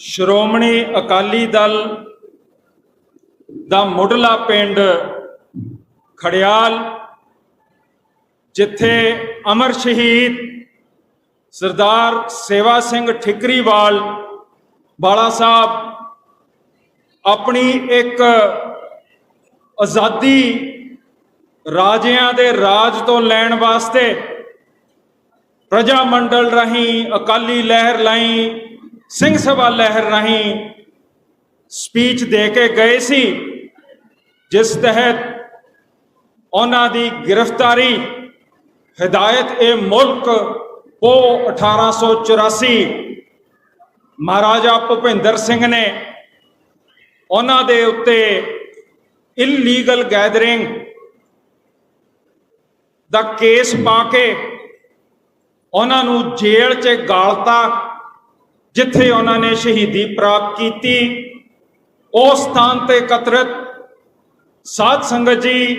ਸ਼੍ਰੋਮਣੀ ਅਕਾਲੀ ਦਲ ਦਾ ਮੁੱਢਲਾ ਪਿੰਡ ਖੜਿਆਲ, ਜਿੱਥੇ ਅਮਰ ਸ਼ਹੀਦ ਸਰਦਾਰ ਸੇਵਾ ਸਿੰਘ ਠਿਕਰੀਵਾਲ ਬਾਲਾ ਸਾਹਿਬ ਆਪਣੀ ਇੱਕ ਆਜ਼ਾਦੀ ਰਾਜਿਆਂ ਦੇ ਰਾਜ ਤੋਂ ਲੈਣ ਵਾਸਤੇ ਪ੍ਰਜਾ ਮੰਡਲ ਰਾਹੀਂ ਅਕਾਲੀ ਲਹਿਰ ਲਈ ਸਿੰਘ ਸਭਾ ਲਹਿਰ ਰਾਹੀਂ ਸਪੀਚ ਦੇ ਕੇ ਗਏ ਸੀ, ਜਿਸ ਤਹਿਤ ਉਹਨਾਂ ਦੀ ਗ੍ਰਿਫਤਾਰੀ ਹਦਾਇਤ ਇਹ ਮੁਲਕ ਪੋ 1884 ਮਹਾਰਾਜਾ ਭੁਪਿੰਦਰ ਸਿੰਘ ਨੇ ਉਹਨਾਂ ਦੇ ਉੱਤੇ ਇਲੀਗਲ ਗੈਦਰਿੰਗ ਦਾ ਕੇਸ ਪਾ ਕੇ ਉਹਨਾਂ ਨੂੰ ਜੇਲ੍ਹ 'ਚ ਗਾਲਤਾ ਜਿੱਥੇ ਉਹਨਾਂ ਨੇ ਸ਼ਹੀਦੀ ਪ੍ਰਾਪਤ ਕੀਤੀ ਉਸ ਸਥਾਨ ਤੇ ਇਕੱਤਰਤ ਸਾਧ ਸੰਗਤ ਜੀ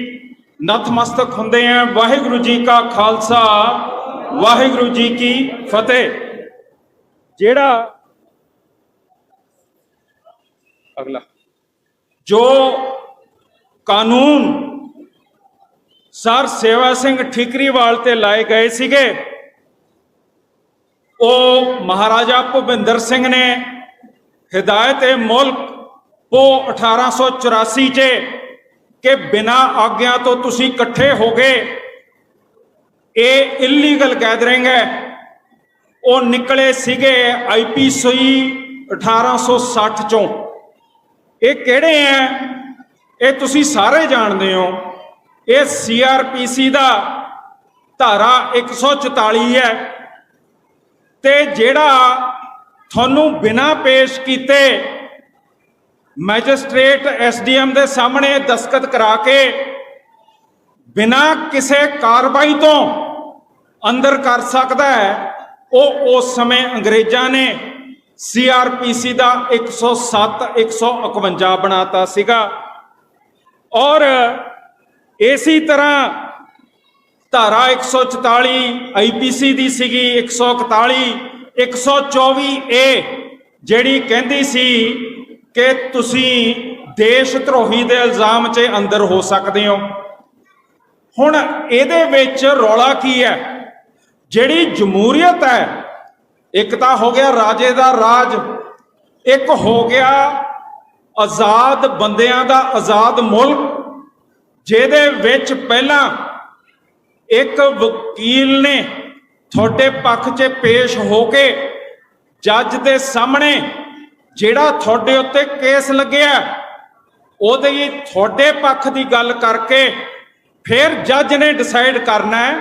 ਨਤਮਸਤਕ ਹੁੰਦੇ ਆ। ਵਾਹਿਗੁਰੂ ਜੀ ਕਾ ਖਾਲਸਾ, ਵਾਹਿਗੁਰੂ ਜੀ ਕੀ ਫਤਿਹ। ਜਿਹੜਾ ਅਗਲਾ, ਜੋ ਕਾਨੂੰਨ ਸਰ ਸੇਵਾ ਸਿੰਘ ਠਿਕਰੀਵਾਲ ਤੇ ਲਾਏ ਗਏ ਸੀਗੇ ਉਹ ਮਹਾਰਾਜਾ ਭੁਪਿੰਦਰ ਸਿੰਘ ਨੇ ਹਿਦਾਇਤ ਏ ਮੁਲਕ ਪੋ 1884 ਚ ਕਿ ਬਿਨਾ ਆਗਿਆ ਤੋਂ ਤੁਸੀਂ ਇਕੱਠੇ ਹੋ ਗਏ। ਇਹ ਇਲੀਗਲ ਗੈਦਰਿੰਗ ਹੈ। ਉਹ ਨਿਕਲੇ ਸੀਗੇ ਆਈਪੀਸੀ 1860 ਚੋਂ। ਇਹ ਕਿਹੜੇ ਹੈ? ਇਹ ਤੁਸੀਂ ਸਾਰੇ ਜਾਣਦੇ ਹੋ। ਇਹ ਸੀਆਰਪੀਸੀ ਦਾ ਧਾਰਾ 144 ਹੈ। ਤੇ ਜਿਹੜਾ ਤੁਹਾਨੂੰ ਬਿਨਾ ਪੇਸ਼ ਕੀਤੇ ਮੈਜਿਸਟ੍ਰੇਟ ਐਸਡੀਐਮ ਦੇ ਸਾਹਮਣੇ ਦਸਖਤ ਕਰਾ ਕੇ ਬਿਨਾ ਕਿਸੇ ਕਾਰਵਾਈ ਤੋਂ ਅੰਦਰ ਕਰ ਸਕਦਾ ਹੈ, ਉਹ ਉਸ ਸਮੇਂ ਅੰਗਰੇਜ਼ਾਂ ਨੇ ਸੀਆਰਪੀਸੀ ਦਾ 107 151 ਬਣਾਤਾ ਸੀਗਾ। ਔਰ ਇਸੇ ਤਰ੍ਹਾਂ ਧਾਰਾ 144 ਆਈਪੀਸੀ ਦੀ ਸੀਗੀ 141 124 ਏ, ਜਿਹੜੀ ਕਹਿੰਦੀ ਸੀ ਕਿ ਤੁਸੀਂ ਦੇਸ਼ ਧਰੋਹੀ ਦੇ ਇਲਜ਼ਾਮ 'ਚ ਅੰਦਰ ਹੋ ਸਕਦੇ ਹੋ। ਹੁਣ ਇਹਦੇ ਵਿੱਚ ਰੌਲਾ ਕੀ ਹੈ? ਜਿਹੜੀ ਜਮਹੂਰੀਅਤ ਹੈ, ਇੱਕ ਤਾਂ ਹੋ ਗਿਆ ਰਾਜੇ ਦਾ ਰਾਜ, ਇੱਕ ਹੋ ਗਿਆ ਆਜ਼ਾਦ ਬੰਦਿਆਂ ਦਾ ਆਜ਼ਾਦ ਮੁਲਕ, ਜਿਹਦੇ ਵਿੱਚ ਪਹਿਲਾਂ ਇੱਕ ਵਕੀਲ ਨੇ ਤੁਹਾਡੇ ਪੱਖ 'ਚ ਪੇਸ਼ ਹੋ ਕੇ ਜੱਜ ਦੇ ਸਾਹਮਣੇ ਜਿਹੜਾ ਤੁਹਾਡੇ ਉੱਤੇ ਕੇਸ ਲੱਗਿਆ, ਉਹਦੇ ਹੀ ਤੁਹਾਡੇ ਪੱਖ ਦੀ ਗੱਲ ਕਰਕੇ ਫਿਰ ਜੱਜ ਨੇ ਡਿਸਾਈਡ ਕਰਨਾ ਹੈ,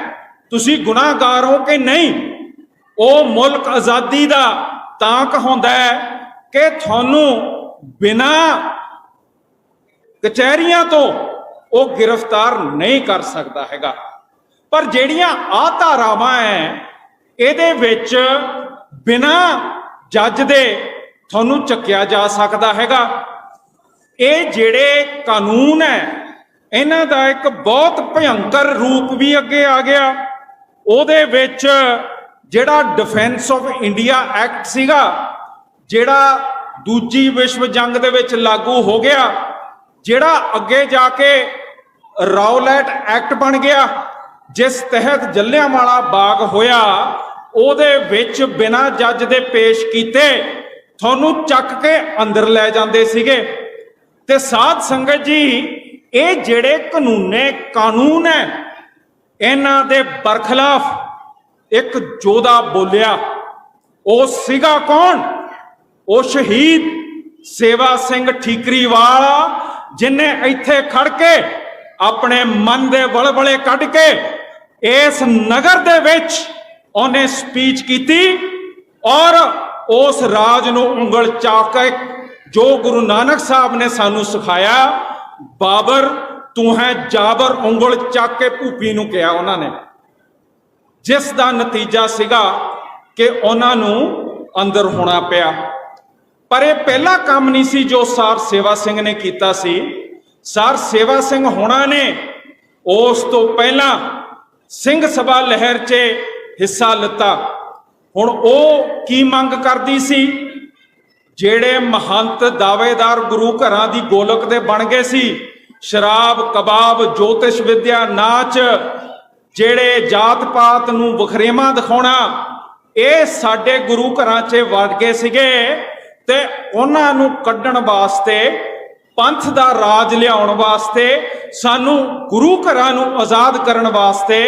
ਤੁਸੀਂ ਗੁਨਾਹਗਾਰ ਹੋ ਕਿ ਨਹੀਂ? ਉਹ ਮੁਲਕ ਆਜ਼ਾਦੀ ਦਾ ਤਾਂ ਕਹਾਉਂਦਾ ਹੈ ਕਿ ਤੁਹਾਨੂੰ ਬਿਨਾ ਕਚਹਿਰੀਆਂ ਤੋਂ ਉਹ ਗ੍ਰਿਫਤਾਰ ਨਹੀਂ ਕਰ ਸਕਦਾ ਹੈਗਾ। ਪਰ ਜਿਹੜੀਆਂ ਆ ਧਾਰਾਵਾਂ ਐ, ਇਹਦੇ ਵਿੱਚ ਬਿਨਾ ਜੱਜ ਦੇ ਤੁਹਾਨੂੰ ਚੱਕਿਆ ਜਾ ਸਕਦਾ ਹੈਗਾ। ਇਹ ਜਿਹੜੇ ਕਾਨੂੰਨ ਹੈ ਇਹਨਾਂ ਦਾ ਇੱਕ ਬਹੁਤ ਭਯੰਕਰ ਰੂਪ ਵੀ ਅੱਗੇ ਆ ਗਿਆ। ਉਹਦੇ ਵਿੱਚ ਜਿਹੜਾ ਡਿਫੈਂਸ ਆਫ ਇੰਡੀਆ ਐਕਟ ਸੀਗਾ, ਜਿਹੜਾ ਦੂਜੀ ਵਿਸ਼ਵ ਜੰਗ ਦੇ ਵਿੱਚ ਲਾਗੂ ਹੋ ਗਿਆ, ਜਿਹੜਾ ਅੱਗੇ ਜਾ ਕੇ ਰੌਲੈਟ ਐਕਟ ਬਣ ਗਿਆ। ਜਿਸ ਤਹਿਤ ਜੱਲਿਆਂਵਾਲਾ ਬਾਗ ਹੋਇਆ, ਉਹਦੇ ਵਿੱਚ ਬਿਨਾਂ ਜੱਜ ਦੇ ਪੇਸ਼ ਕੀਤੇ ਤੁਹਾਨੂੰ ਚੱਕ ਕੇ ਅੰਦਰ ਲੈ ਜਾਂਦੇ ਸੀਗੇ। ਤੇ ਸਾਧ ਸੰਗਤ ਜੀ, ਇਹ ਜਿਹੜੇ ਕਾਨੂੰਨੇ ਕਾਨੂੰਨ ਹੈ, ਇਹਨਾਂ ਦੇ ਬਰਖਲਾਫ ਇੱਕ ਜੋਧਾ ਬੋਲਿਆ, ਉਹ ਸੀਗਾ ਕੌਣ? ਉਹ ਸ਼ਹੀਦ ਸੇਵਾ ਸਿੰਘ ਠੀਕਰੀਵਾਲ, ਜਿਨੇ ਇੱਥੇ ਖੜ ਕੇ ਆਪਣੇ ਮਨ ਦੇ ਵਲਵਲੇ ਕੱਢ ਕੇ ਇਸ ਨਗਰ ਦੇ ਵਿੱਚ ਉਹਨੇ ਸਪੀਚ ਕੀਤੀ ਔਰ ਉਸ ਰਾਜ ਨੂੰ ਉਂਗਲ ਚਾਕ ਕੇ ਜੋ ਗੁਰੂ ਨਾਨਕ ਸਾਹਿਬ ਨੇ ਸਾਨੂੰ ਸਿਖਾਇਆ, ਬਾਬਰ, ਤੂੰ ਹੈ ਜਾਬਰ, ਉਂਗਲ ਚੱਕ ਕੇ ਭੂਪੀ ਨੂੰ ਕਿਹਾ ਉਹਨਾਂ ਨੇ। ਜਿਸ ਦਾ ਨਤੀਜਾ ਸੀਗਾ ਕਿ ਉਹਨਾਂ ਨੂੰ ਅੰਦਰ ਹੋਣਾ ਪਿਆ। ਪਰ ਇਹ ਪਹਿਲਾ ਕੰਮ ਨਹੀਂ ਸੀ ਜੋ ਸਾਰ ਸੇਵਾ ਸਿੰਘ ਨੇ ਕੀਤਾ ਸੀ। ਸਾਰ ਸੇਵਾ ਸਿੰਘ ਹੋਣਾ ਨੇ, ਉਸ ਤੋਂ ਪਹਿਲਾਂ ਸਿੰਘ ਸਭਾ ਲਹਿਰ 'ਚ ਹਿੱਸਾ ਲਿੱਤਾ। ਹੁਣ ਉਹ ਕੀ ਮੰਗ ਕਰਦੀ ਸੀ? ਜਿਹੜੇ ਮਹੰਤ ਦਾਅਵੇਦਾਰ ਗੁਰੂ ਘਰਾਂ ਦੀ ਗੋਲਕ ਦੇ ਬਣ ਗਏ ਸੀ, ਸ਼ਰਾਬ, ਕਬਾਬ, ਜੋਤਿਸ਼, ਵਿਦਿਆ, ਨਾਚ, ਜਿਹੜੇ ਜਾਤ ਪਾਤ ਨੂੰ ਵਖਰੇਵਾਂ ਦਿਖਾਉਣਾ, ਇਹ ਸਾਡੇ ਗੁਰੂ ਘਰਾਂ 'ਚ ਵੜ ਗਏ ਸੀਗੇ ਤੇ ਉਹਨਾਂ ਨੂੰ ਕੱਢਣ ਵਾਸਤੇ ਪੰਥ ਦਾ ਰਾਜ ਲਿਆਉਣ ਵਾਸਤੇ, ਸਾਨੂੰ ਗੁਰੂ ਘਰਾਂ ਨੂੰ ਆਜ਼ਾਦ ਕਰਨ ਵਾਸਤੇ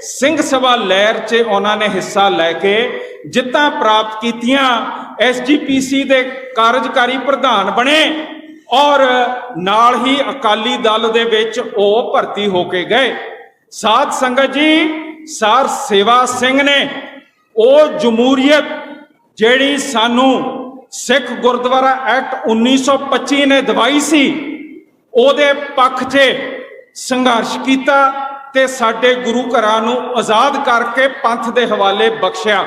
ਸਿੰਘ ਸਭਾ ਲਹਿਰ 'ਚ ਉਹਨਾਂ ਨੇ ਹਿੱਸਾ ਲੈ ਕੇ ਜਿੱਤਾਂ ਪ੍ਰਾਪਤ ਕੀਤੀਆਂ। ਐਸਜੀਪੀਸੀ ਦੇ ਕਾਰਜਕਾਰੀ ਪ੍ਰਧਾਨ ਬਣੇ ਔਰ ਨਾਲ ਹੀ ਅਕਾਲੀ ਦਲ ਦੇ ਵਿੱਚ ਉਹ ਭਰਤੀ ਹੋ ਕੇ ਗਏ। ਸਾਧ ਸੰਗਤ ਜੀ, ਸਰ ਸੇਵਾ ਸਿੰਘ ਨੇ, ਉਹ ਜਮਹੂਰੀਅਤ ਜਿਹੜੀ ਸਾਨੂੰ ਸਿੱਖ ਗੁਰਦੁਆਰਾ ਐਕਟ 1925 ਨੇ ਦਵਾਈ ਸੀ। ਉਹਦੇ ਪੱਖ 'ਚ ਸੰਘਰਸ਼ ਕੀਤਾ ਤੇ ਸਾਡੇ ਗੁਰੂ ਘਰਾਂ ਨੂੰ ਆਜ਼ਾਦ ਕਰਕੇ ਪੰਥ ਦੇ ਹਵਾਲੇ ਬਖਸ਼ਿਆ।